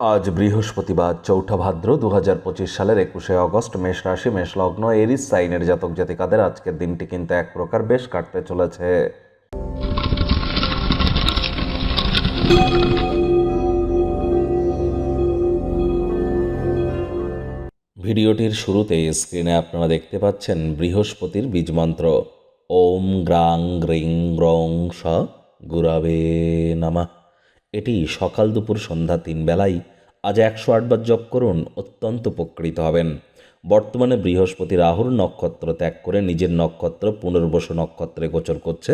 আজ বৃহস্পতিবার, চৌঠা ভাদ্র দু হাজার পঁচিশ সালের একুশে অগস্ট, মেষ রাশি, মেষ লগ্ন, এরিস, সাইনের জাতক জাতিকাদের আজকের দিনটি কিন্তু এক প্রকার বেশ কাটতে চলেছে। ভিডিওটির শুরুতে স্ক্রিনে আপনারা দেখতে পাচ্ছেন বৃহস্পতির বীজমন্ত্র ওম গ্রাং গ্রিং গ্রং স গুরাবে নামা। এটি সকাল দুপুর সন্ধ্যা তিন বেলায় আজ একশো আটবার জপ করুন, অত্যন্ত উপকৃত হবেন। বর্তমানে বৃহস্পতি রাহুর নক্ষত্র ত্যাগ করে নিজের নক্ষত্র পুনর্বসু নক্ষত্রে গোচর করছে।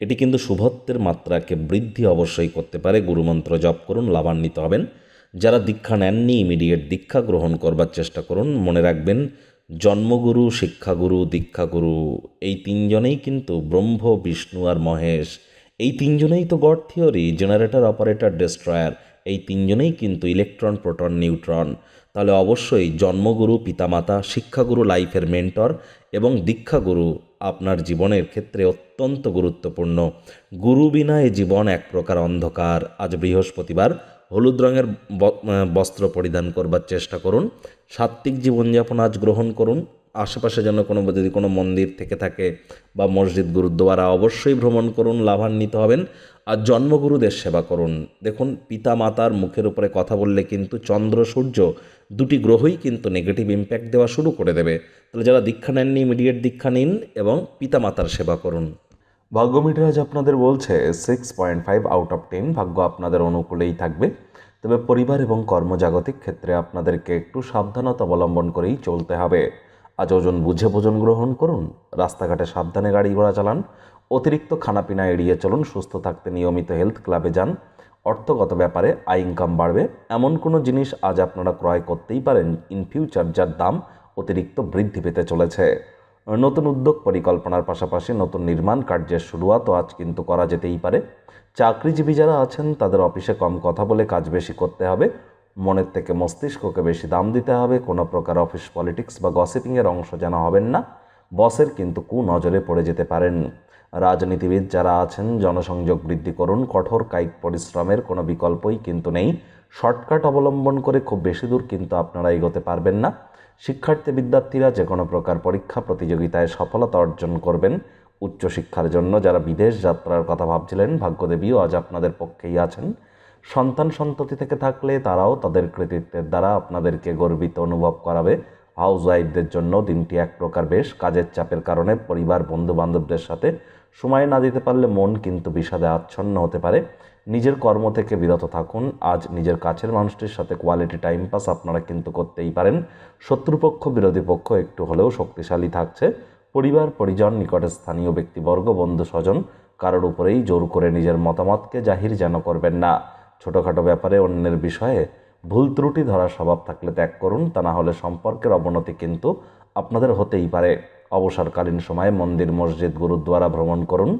এটি কিন্তু শুভত্বের মাত্রাকে বৃদ্ধি অবশ্যই করতে পারে। গুরুমন্ত্র জপ করুন, লাভান্বিত হবেন। যারা দীক্ষা নেননি, ইমিডিয়েট দীক্ষা গ্রহণ করবার চেষ্টা করুন। মনে রাখবেন, জন্মগুরু, শিক্ষাগুরু, দীক্ষাগুরু, এই তিনজনেই কিন্তু ব্রহ্ম, বিষ্ণু আর মহেশ এই তিনজনেই তো god theory, generator, operator, destroyer. এই তিনজনেই কিন্তু ইলেকট্রন, প্রোটন, নিউট্রন। তাহলে অবশ্যই জন্মগুরু, পিতামাতা, শিক্ষাগুরু, লাইফের মেন্টর এবং দীক্ষাগুরু আপনার জীবনের ক্ষেত্রে অত্যন্ত গুরুত্বপূর্ণ। গুরু বিনা এ জীবন এক প্রকার অন্ধকার। আজ বৃহস্পতিবার হলুদ রঙের বস্ত্র পরিধান করবার চেষ্টা করুন। সাত্ত্বিক জীবনযাপন আজ গ্রহণ করুন। আশেপাশে যেন কোনো যদি কোনো মন্দির থেকে থাকে বা মসজিদ, গুরুদ্বারা অবশ্যই ভ্রমণ করুন, লাভান্বিত হবেন আর জন্মগুরুদের সেবা করুন। দেখুন পিতা মাতার মুখের উপরে কথা বললে কিন্তু চন্দ্র, সূর্য দুটি গ্রহই কিন্তু নেগেটিভ ইম্প্যাক্ট দেওয়া শুরু করে দেবে। তাহলে যারা দীক্ষা নেননি ইমিডিয়েট দীক্ষা নিন এবং পিতা মাতার সেবা করুন। ভাগ্যমিটার আজ আপনাদের বলছে six point five out of ten ভাগ্য আপনাদের অনুকূলেই থাকবে। তবে পরিবার এবং কর্মজাগতিক ক্ষেত্রে আপনাদেরকে একটু সাবধানতা অবলম্বন করেই চলতে হবে। আজ ওজন বুঝে ভোজন গ্রহণ করুন, রাস্তাঘাটে সাবধানে গাড়ি ঘোড়া চালান, অতিরিক্ত খানাপিনা এড়িয়ে চলুন, সুস্থ থাকতে নিয়মিত হেলথ ক্লাবে যান। অর্থগত ব্যাপারে আয় ইনকাম বাড়বে। এমন কোনো জিনিস আজ আপনারা ক্রয় করতেই পারেন। ইন ফিউচার যার দাম অতিরিক্ত বৃদ্ধি পেতে চলেছে। নতুন উদ্যোগ পরিকল্পনার পাশাপাশি নতুন নির্মাণ কার্যের শুরুয়াতও আজ কিন্তু করা যেতেই পারে। চাকরিজীবী যারা আছেন, তাদের অফিসে কম কথা বলে কাজ বেশি করতে হবে। মনের থেকে মস্তিষ্ককে বেশি দাম দিতে হবে, কোনো প্রকার অফিস পলিটিক্স বা গসিপিংয়ের অংশ যেন হবেন না। বসের কিন্তু কু নজরে পড়ে যেতে পারেন। রাজনীতিবিদ যারা আছেন, জনসংযোগ বৃদ্ধি করুন, কঠোর কায়িক পরিশ্রমের কোনো বিকল্পই কিন্তু নেই। শর্টকাট অবলম্বন করে খুব বেশি দূর কিন্তু আপনারা এগোতে পারবেন না। শিক্ষার্থী বিদ্যার্থীরা যে কোনো প্রকার পরীক্ষা প্রতিযোগিতায় সফলতা অর্জন করবেন। উচ্চশিক্ষার জন্য যারা বিদেশ যাত্রার কথা ভাবছিলেন, ভাগ্যদেবীও আজ আপনাদের পক্ষেই আছেন। সন্তান সন্ততি থেকে থাকলে তারাও তাদের কৃতিত্বের দ্বারা আপনাদেরকে গর্বিত অনুভব করাবে। হাউস ওয়াইফদের জন্য দিনটি এক প্রকার বেশ কাজের চাপের কারণে পরিবার বন্ধু বান্ধবদের সাথে সময় না দিতে পারলে মন কিন্তু বিষাদে আচ্ছন্ন হতে পারে। নিজের কর্ম থেকে বিরত থাকুন। আজ নিজের কাছের মানুষটির সাথে কোয়ালিটি টাইম পাস আপনারা কিন্তু করতেই পারেন। শত্রুপক্ষ, বিরোধী পক্ষ একটু হলেও শক্তিশালী থাকছে। পরিবার, পরিজন, নিকটে স্থানীয় ব্যক্তিবর্গ বন্ধু স্বজন কারোর উপরেই জোর করে নিজের মতামতকে জাহির যেন করবেন না। ছোটোখাটো ব্যাপারে অন্যের বিষয়ে ভুল ত্রুটি ধরার স্বভাব থাকলে ত্যাগ করুন, তা না হলে সম্পর্কের অবনতি কিন্তু আপনাদের হতেই পারে। অবসরকালীন সময়ে মন্দির, মসজিদ, গুরুদ্বারা ভ্রমণ করুন।